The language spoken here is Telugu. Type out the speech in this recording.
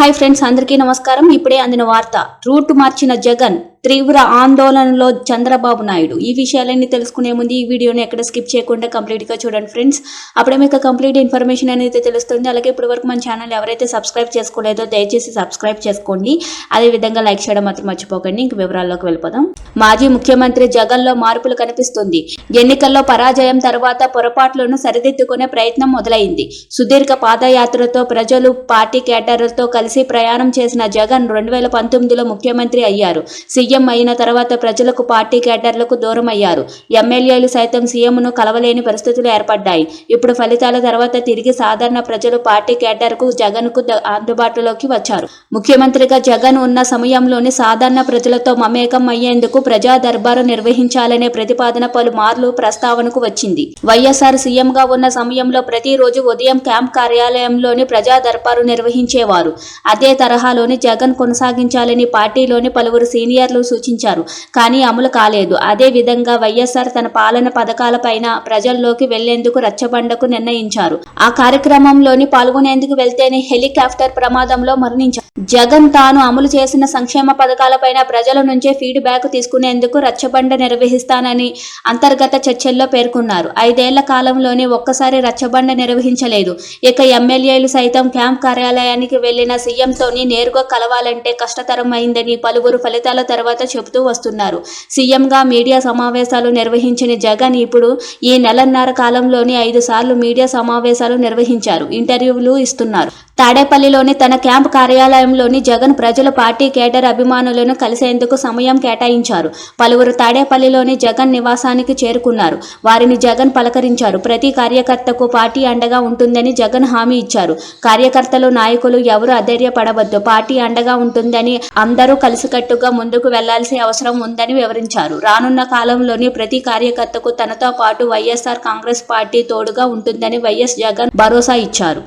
హాయ్ ఫ్రెండ్స్ అందరికీ నమస్కారం. ఇప్పుడే అందిన వార్త రూట్ మార్చిన జగన్ తీవ్ర ఆందోళనలో చంద్రబాబు నాయుడు. ఈ విషయాలన్నీ తెలుసుకునే ముందు ఈ వీడియోని ఎక్కడ స్కిప్ చేయకుండా కంప్లీట్గా చూడండి ఫ్రెండ్స్. అప్పుడే మీకు కంప్లీట్ ఇన్ఫర్మేషన్ అనేది తెలుస్తుంది. అలాగే ఇప్పటి వరకు మన ఛానల్ ఎవరైతే సబ్స్క్రైబ్ చేసుకోలేదో దయచేసి సబ్స్క్రైబ్ చేసుకోండి. అదే విధంగా లైక్ చేయడం మాత్రం మర్చిపోకండి. ఇంక వివరాల్లోకి వెళ్ళిపోదాం. మాజీ ముఖ్యమంత్రి జగన్లో మార్పులు కనిపిస్తుంది. ఎన్నికల్లో పరాజయం తర్వాత పొరపాట్లను సరిదిద్దుకునే ప్రయత్నం మొదలైంది. సుదీర్ఘ పాదయాత్రతో ప్రజలు పార్టీ కేటర్లతో కలిసి ప్రయాణం చేసిన జగన్ రెండు వేల పంతొమ్మిదిలో ముఖ్యమంత్రి అయ్యారు. సీఎం సీఎం అయిన తర్వాత ప్రజలకు పార్టీ కేడర్లకు దూరం అయ్యారు ఎమ్మెల్యేలు సైతం సీఎంను కలవలేని పరిస్థితులు ఏర్పడ్డాయి. ఇప్పుడు ఫలితాల తర్వాత తిరిగి సాధారణ ప్రజలు పార్టీ కేడర్కు జగన్కు అందుబాటులోకి వచ్చారు. ముఖ్యమంత్రిగా జగన్ ఉన్న సమయంలోని సాధారణ ప్రజలతో మమేకం అయ్యేందుకు ప్రజా దర్బారు నిర్వహించాలనే ప్రతిపాదన పలుమార్లు ప్రస్తావనకు వచ్చింది. వైఎస్ఆర్ సీఎంగా ఉన్న సమయంలో ప్రతిరోజు ఉదయం క్యాంప్ కార్యాలయంలోని ప్రజా దర్బారు నిర్వహించేవారు. అదే తరహాలోని జగన్ కొనసాగించాలని పార్టీలోని పలువురు సీనియర్లు సూచించారు. కానీ అమలు కాలేదు. అదే విధంగా వైఎస్ఆర్ తన పాలన పథకాలపైన ప్రజల్లోకి వెళ్ళేందుకు రచ్చబండకు నిర్ణయించారు. ఆ కార్యక్రమంలోని పాల్గొనేందుకు వెళ్తేనే హెలికాప్టర్ ప్రమాదంలో మరణించారు. జగన్ తాను అమలు చేసిన సంక్షేమ పథకాలపైన ప్రజల నుంచే ఫీడ్బ్యాక్ తీసుకునేందుకు రచ్చబండ నిర్వహిస్తానని అంతర్గత చర్చల్లో పేర్కొన్నారు. ఐదేళ్ళ కాలంలోనే ఒక్కసారి రచ్చబండ నిర్వహించలేదు. ఇక ఎమ్మెల్యేలు సైతం క్యాంప్ కార్యాలయానికి వెళ్ళిన సీఎంతోని నేరుగా కలవాలంటే కష్టతరం అయిందని పలువురు ఫలితాల తర్వాత చెబుతూ వస్తున్నారు. సీఎంగా మీడియా సమావేశాలు నిర్వహించిన జగన్ ఇప్పుడు ఈ నెలన్నర కాలంలోనే ఐదు సార్లు మీడియా సమావేశాలు నిర్వహించారు. ఇంటర్వ్యూలు ఇస్తున్నారు. తాడేపల్లిలోని తన క్యాంప్ కార్యాలయంలోని జగన్ ప్రజలు పార్టీ కేడర్ అభిమానులను కలిసేందుకు సమయం కేటాయించారు. పలువురు తాడేపల్లిలోని జగన్ నివాసానికి చేరుకున్నారు. వారిని జగన్ పలకరించారు. ప్రతి కార్యకర్తకు పార్టీ అండగా ఉంటుందని జగన్ హామీ ఇచ్చారు. కార్యకర్తలు నాయకులు ఎవరు అధైర్యపడవద్దు. పార్టీ అండగా ఉంటుందని అందరూ కలిసికట్టుగా ముందుకు వెళ్ళాల్సిన అవసరం ఉందని వివరించారు. రానున్న కాలంలోని ప్రతి కార్యకర్తకు తనతో పాటు వైఎస్ఆర్ కాంగ్రెస్ పార్టీ తోడుగా ఉంటుందని వైఎస్ జగన్ భరోసా ఇచ్చారు.